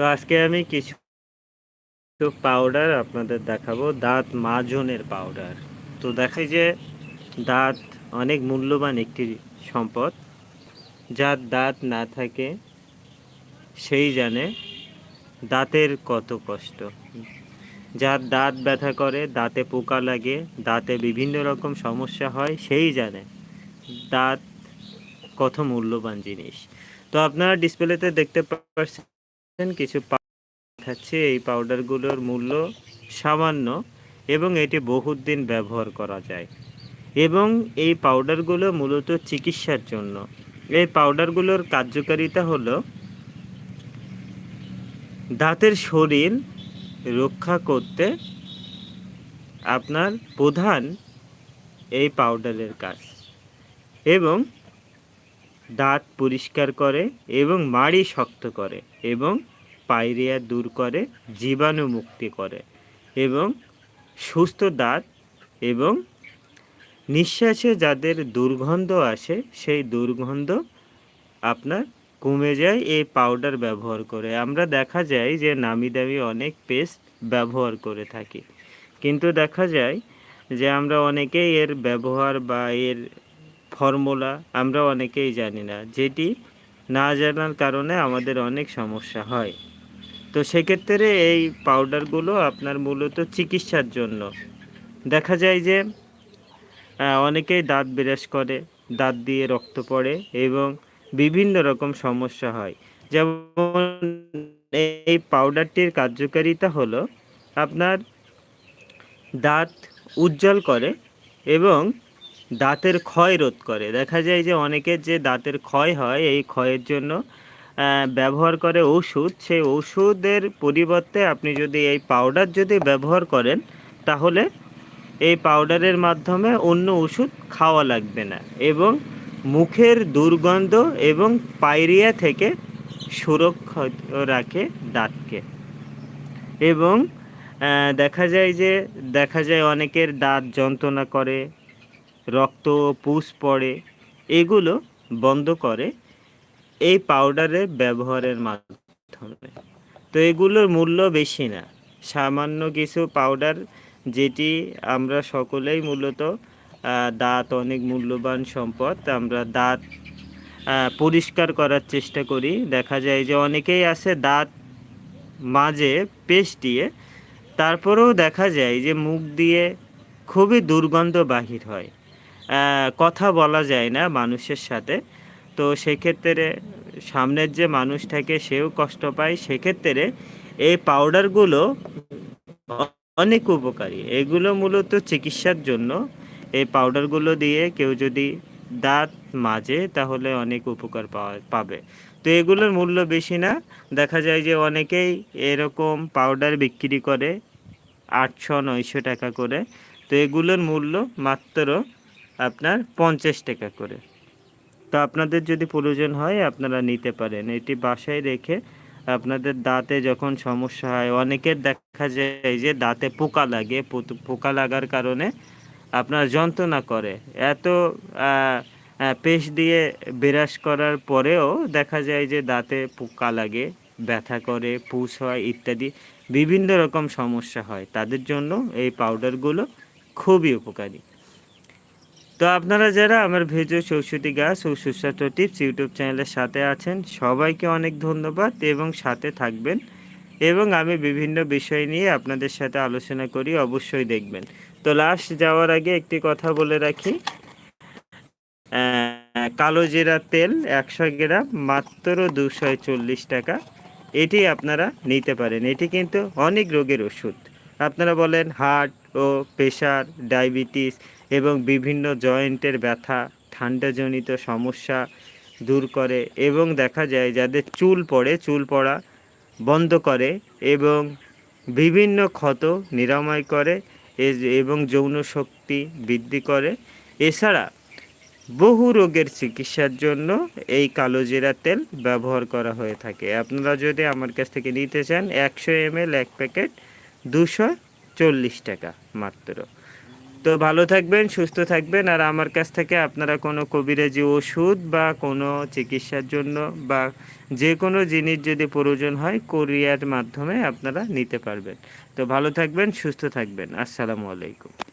তো আজকে আমি কিছু পাউডার আপনাদের দেখাবো, দাঁত মাজনের পাউডার তো দেখাই যে দাঁত অনেক মূল্যবান একটি সম্পদ, যার দাঁত না থাকে সেই জানে দাঁতের কত কষ্ট। যার দাঁত ব্যথা করে, দাঁতে পোকা লাগে, দাঁতে বিভিন্ন রকম সমস্যা হয়, সেই জানে দাঁত কত মূল্যবান জিনিস। তো আপনারা ডিসপ্লেতে দেখতে পাচ্ছেন কিছু দেখাচ্ছে। এই পাউডারগুলোর মূল্য সামান্য এবং এটি বহুত দিন ব্যবহার করা যায়। এবং এই পাউডারগুলো মূলত চিকিৎসার জন্য। এই পাউডারগুলোর কার্যকারিতা হল দাঁতের শরীর রক্ষা করতে আপনার প্রধান এই পাউডারের কাজ। এবং দাঁত পরিষ্কার করে এবং মাড়ি শক্ত করে এবং পায়রিয়া দূর করে, জীবাণু মুক্তি করে এবং সুস্থ দাঁত এবং নিঃশ্বাসে যাদের দুর্গন্ধ আসে, সেই দুর্গন্ধ আপনার কমে যায়, এই পাউডার ব্যবহার করে। আমরা দেখা যায় যে নামি দামি অনেক পেস্ট ব্যবহার করে থাকি। কিন্তু দেখা যায় যে আমরা অনেকেই এর ব্যবহার বা এর ফর্মুলা আমরা অনেকেই জানি না, যেটি না জানার কারণে আমাদের অনেক সমস্যা হয়। তো সেক্ষেত্রে এই পাউডারগুলো আপনার মূলত চিকিৎসার জন্য। দেখা যায় যে অনেকেই দাঁত বিরাজ করে, দাঁত দিয়ে রক্ত পড়ে এবং বিভিন্ন রকম সমস্যা হয়। যেমন এই পাউডারটির কার্যকারিতা হলো, আপনার দাঁত উজ্জ্বল করে এবং দাঁতের ক্ষয় রোধ করে। দেখা যায় যে, অনেকের যে দাঁতের ক্ষয় হয়, এই ক্ষয়ের জন্য ব্যবহার করে ওষুধ, সেই ওষুধের পরিবর্তে আপনি যদি এই পাউডার যদি ব্যবহার করেন, তাহলে এই পাউডারের মাধ্যমে অন্য ওষুধ খাওয়া লাগবে না এবং মুখের দুর্গন্ধ এবং পাইরিয়া থেকে সুরক্ষিত রাখে দাঁতকে। এবং দেখা যায় যে, দেখা যায় অনেকের দাঁত যন্ত্রণা করে, রক্ত পুষ পড়ে, এগুলো বন্ধ করে এই পাউডারের ব্যবহারের মাধ্যমে। তো এগুলোর মূল্য বেশি না। সামান্য কিছু পাউডার যেটি আমরা সকলেই মূলত দাঁত অনেক মূল্যবান সম্পদ, আমরা দাঁত পরিষ্কার করার চেষ্টা করি। দেখা যায় যে অনেকেই আছে দাঁত মাঝে পেস্ট দিয়ে, তারপরেও দেখা যায় যে মুখ দিয়ে খুবই দুর্গন্ধ বাহির হয়। কথা বলা যায় না মানুষের সাথে। তো সেক্ষেত্রে সামনের যে মানুষ থাকে সেও কষ্ট পায়, সেক্ষেত্রে এই পাউডারগুলো অনেক উপকারী। এগুলো মূলত চিকিৎসার জন্য। এই পাউডারগুলো দিয়ে কেউ যদি দাঁত মাজে, তাহলে অনেক উপকার পাওয়া, পাবে। তো এগুলোর মূল্য বেশি না। দেখা যায় যে অনেকেই এরকম পাউডার বিক্রি করে আটশো, নয়শো টাকা করে। তো এগুলোর মূল্য মাত্র আপনার পঞ্চাশ টাকা করে। তো আপনাদের যদি প্রয়োজন হয়, আপনারা নিতে পারেন। এটি বাসায় রেখে আপনাদের দাঁতে যখন সমস্যা হয়, অনেকের দেখা যায় যে দাঁতে পোকা লাগে। পোকা লাগার কারণে আপনার যন্ত্রণা করে। এত পেশ দিয়ে বিরাস করার পরেও দেখা যায় যে দাঁতে পোকা লাগে, ব্যথা করে, পুষ হয় ইত্যাদি বিভিন্ন রকম সমস্যা হয়। তাদের জন্য এই পাউডারগুলো খুবই উপকারী। তো আপনারা যারা আমার ভেজো চৌষট্টি গাছ ও সুস্বাস্থ্য টিপস ইউটিউব চ্যানেলের সাথে আছেন, সবাইকে অনেক ধন্যবাদ এবং সাথে থাকবেন এবং আমি বিভিন্ন বিষয় নিয়ে আপনাদের সাথে আলোচনা করি, অবশ্যই দেখবেন। তো লাস্ট যাওয়ার আগে একটি কথা বলে রাখি। কালো জিরা তেল একশো গ্রাম, মাত্র দুশো চল্লিশ টাকা। এটি আপনারা নিতে পারেন। এটি কিন্তু অনেক রোগের ওষুধ। আপনারা বলেন হার্ট ও প্রেশার, ডায়াবেটিস এবং বিভিন্ন জয়েন্টের ব্যথা, ঠান্ডাজনিত সমস্যা দূর করে এবং দেখা যায় যাদের চুল পড়ে, চুল পড়া বন্ধ করে এবং বিভিন্ন ক্ষত নিরাময় করে এবং যৌন শক্তি বৃদ্ধি করে। এছাড়া বহু রোগের চিকিৎসার জন্য এই কালো জিরা তেল ব্যবহার করা হয়ে থাকে। আপনারা যদি আমার কাছ থেকে নিতে চান, একশো এম এক প্যাকেট, দুশো চল্লিশ টাকা মাত্র। তো ভালো থাকবেন, সুস্থ থাকবেন। আর আমার কাছ থেকে আপনারা কোনো কবিরাজি ওষুধ বা কোনো চিকিৎসার জন্য বা যে কোনো জিনিস যদি প্রয়োজন হয়, কোরিয়ার মাধ্যমে আপনারা নিতে পারবেন। তো ভালো থাকবেন, সুস্থ থাকবেন। আসসালামু আলাইকুম।